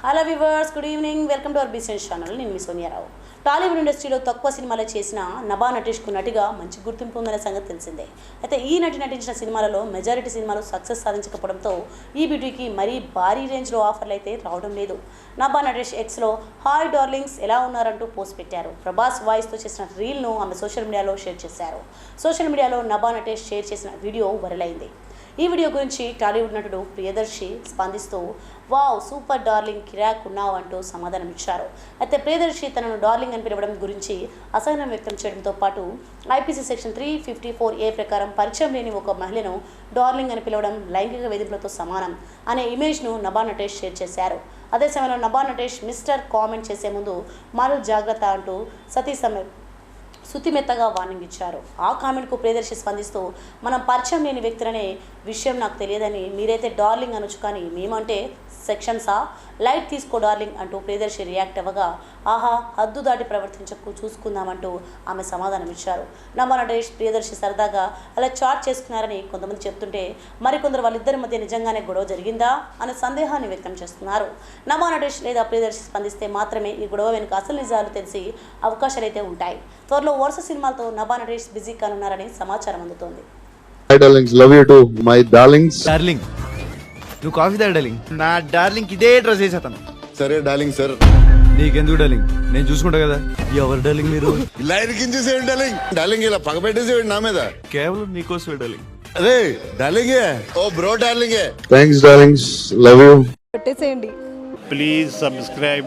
Hello viewers good evening welcome to our business channel నేను మీ సోనియారావు టాలీవుడ్ ఇండస్ట్రీలో తక్కువ సినిమాలు చేసిన నభా నటేష్కు నటిగా మంచి గుర్తింపు ఉందనే సంగతి తెలిసిందే. అయితే ఈ నటి నటించిన సినిమాలలో మెజారిటీ సినిమాలు సక్సెస్ సాధించకపోవడంతో ఈ బ్యూటీకి మరీ భారీ రేంజ్లో ఆఫర్లు అయితే రావడం లేదు. నభా నటేష్ ఎక్స్లో హాయ్ డార్లింగ్స్ ఎలా ఉన్నారంటూ పోస్ట్ పెట్టారు. ప్రభాస్ వాయిస్తో చేసిన రీల్ను ఆమె సోషల్ మీడియాలో షేర్ చేశారు. సోషల్ మీడియాలో నభా నటేష్ షేర్ చేసిన వీడియో వైరల్ అయింది. ఈ వీడియో గురించి టాలీవుడ్ నటుడు ప్రియదర్శి స్పందిస్తూ వావ్ సూపర్ డార్లింగ్ కిరాక్ ఉన్నావు అంటూ సమాధానం ఇచ్చారు. అయితే ప్రియదర్శి తనను డార్లింగ్ అని పిలవడం గురించి అసహనం వ్యక్తం చేయడంతో పాటు IPC section three fifty four A ప్రకారం పరిచయం లేని ఒక మహిళను డార్లింగ్ అని పిలవడం లైంగిక వేధింపులతో సమానం అనే ఇమేజ్ను నభా నటేష్ షేర్ చేశారు. అదే సమయంలో నభా నటేష్ మిస్టర్ కామెంట్ చేసే ముందు మారు జాగ్రత్త అంటూ సతీ సమయం శుతిమెత్తగా వార్నింగ్ ఇచ్చారు. ఆ కామెంట్కు ప్రియదర్శి స్పందిస్తూ మనం పరిచయం లేని వ్యక్తులనే విషయం నాకు తెలియదని మీరైతే డార్లింగ్ అనొచ్చు కానీ మేమంటే సెక్షన్సా లైట్ తీసుకో డార్లింగ్ అంటూ ప్రియదర్శి రియాక్ట్ అవ్వగా ఆహా హద్దు దాటి ప్రవర్తించకు చూసుకుందామంటూ ఆమె సమాధానం ఇచ్చారు. నమ్మ నటేష్ ప్రియదర్శి సరదాగా అలా చాట్ చేసుకున్నారని కొంతమంది చెప్తుంటే మరికొందరు వాళ్ళిద్దరి మధ్య నిజంగానే గొడవ జరిగిందా? అనే సందేహాన్ని వ్యక్తం చేస్తున్నారు. నమ్మ నటేష్ లేదా ప్రియదర్శి స్పందిస్తే మాత్రమే ఈ గొడవ వెనుక అసలు నిజాలు తెలిసి అవకాశాలు అయితే ఉంటాయి. త్వరలో వరుస సినిమాలతో నభా నటేష్ బిజీ కానున్నారని సమాచారం అందుతోంది. Hi darlings, love you too. My darlings. Darling నువ్వు కాఫీ తాగు డార్లింగ్ నా డార్లింగ్ ఇదే డ్రెస్ వేసేస్తాను సరే డార్లింగ్ సార్ నీకెందుకు డార్లింగ్ నేను చూసుకుంటా కదా. ఎవరు డార్లింగ్ మీరు? ఇలా ఇరికించేసేయండి డార్లింగ్ డార్లింగ్ ఇలా పగబెట్టేసేయండి నా మీద. కేవలం నీకోసమే డార్లింగ్ అరే darling oh bro darling thanks darlings love you కొట్టేసేయండి please subscribe.